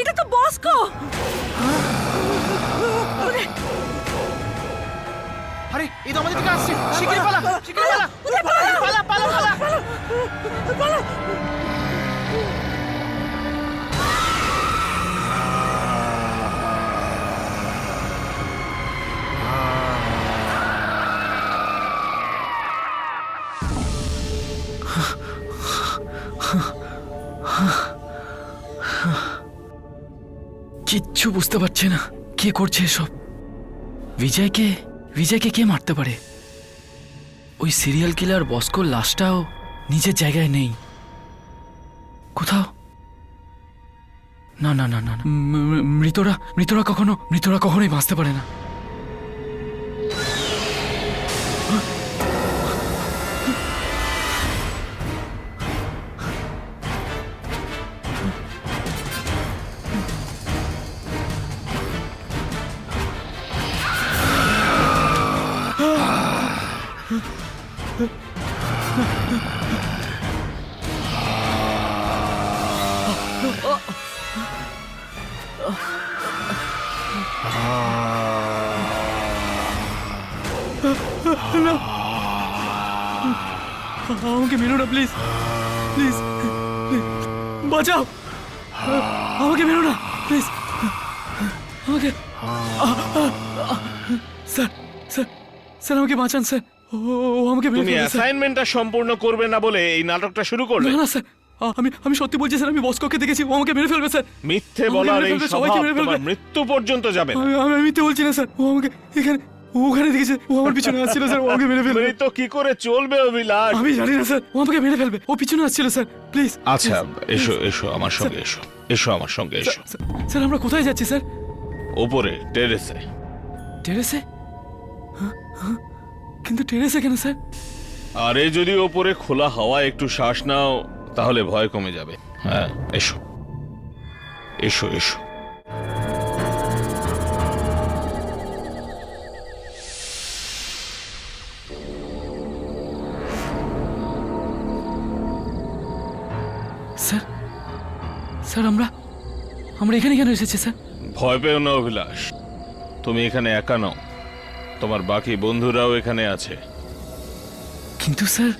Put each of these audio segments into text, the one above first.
এটা তো বসকো আরে এই তো আমাদের দিকে আসছে শিগগিরই পালা শিগগিরই পালা পালা পালা পালা কিচ্ছু বুঝতে পারছে না। কে করছে এসব? বিজয়কে বিজয়কে কে মারতে পারে? ওই সিরিয়াল কিলার বস্কোর লাশটাও নিজের জায়গায় নেই। কোথাও? না না না না মৃতরা মৃতরা কখনো, মৃতরা কখনোই বাঁচতে পারে না। আমাকে মেরো না প্লিজ প্লিজ বাঁচাও আমাকে মেরো না প্লিজ আমাকে স্যার স্যার স্যার আমাকে বাঁচান স্যার ও ও আমাকে মেরে তুমি। অ্যাসাইনমেন্টটা সম্পূর্ণ করবে না বলে এই নাটকটা শুরু করবে না না স্যার। আ- আমি আমি সত্যি বলছি স্যার আমি বসককে দেখেছি ও আমাকে মেরে ফেলবে স্যার। মিথ্যে আমাকে বলার মেরে এই ফেলবে, স্বভাব সবাইকে মেরে ফেলবে। তোমার মৃত্যু পর্যন্ত যাবে না। আমি আমি আমি মিথ্যে বলছি না স্যার। ও আমাকে এখানে ও ওখানে দেখেছে ও আমার পিছনে আসছিল স্যার ও আমাকে মেরে ফেলবে। মৃত কি করে চলবে অভিলাষ? আমি জানি না স্যার ও আমাকে মেরে ফেলবে। ও পিছনে আসছিল স্যার প্লিজ। আচ্ছা এসো এসো আমার সঙ্গে এসো এসো আমার সঙ্গে এসো। স্যার আমরা কোথায় যাচ্ছি স্যার? ওপরে টেরেসে। টেরেসে? হ্যাঁ, হ্যাঁ। কিন্তু টেরেসে কেন স্যার? আরে যদি ওপরে খোলা হাওয়া একটু শ্বাস নাও তাহলে ভয় কমে যাবে। হ্যাঁ এসো। এসো এসো। স্যার স্যার আমরা আমরা এখানে কেন এসেছি স্যার? ভয় পেও না অভিলাষ। তুমি এখানে একা নও। তোমার বাকি বন্ধুরাও এখানে আছে। কিন্তু স্যার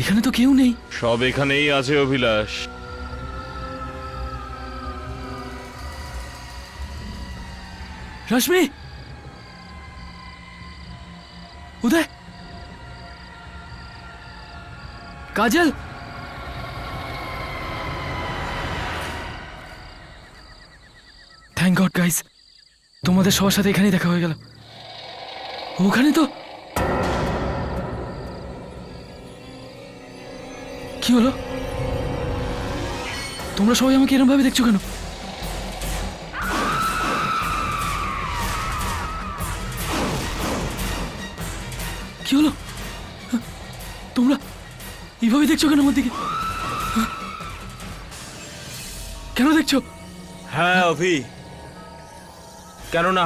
এখানে তো কেউ নেই। সব এখানেই আছে Abhilash. Rashmi! Uday! Kajal! Thank God guys তোমাদের সবার সাথে এখানেই দেখা হয়ে গেল। ওখানে তো কি হলো? তোমরা সবাই আমাকে এরম ভাবে দেখছ কেন? কি হলো? হ্যাঁ? তোমরা এইভাবে দেখছ কেন আমার দিকে? হ্যাঁ? কেন দেখছ? হ্যাঁ অভি। কেননা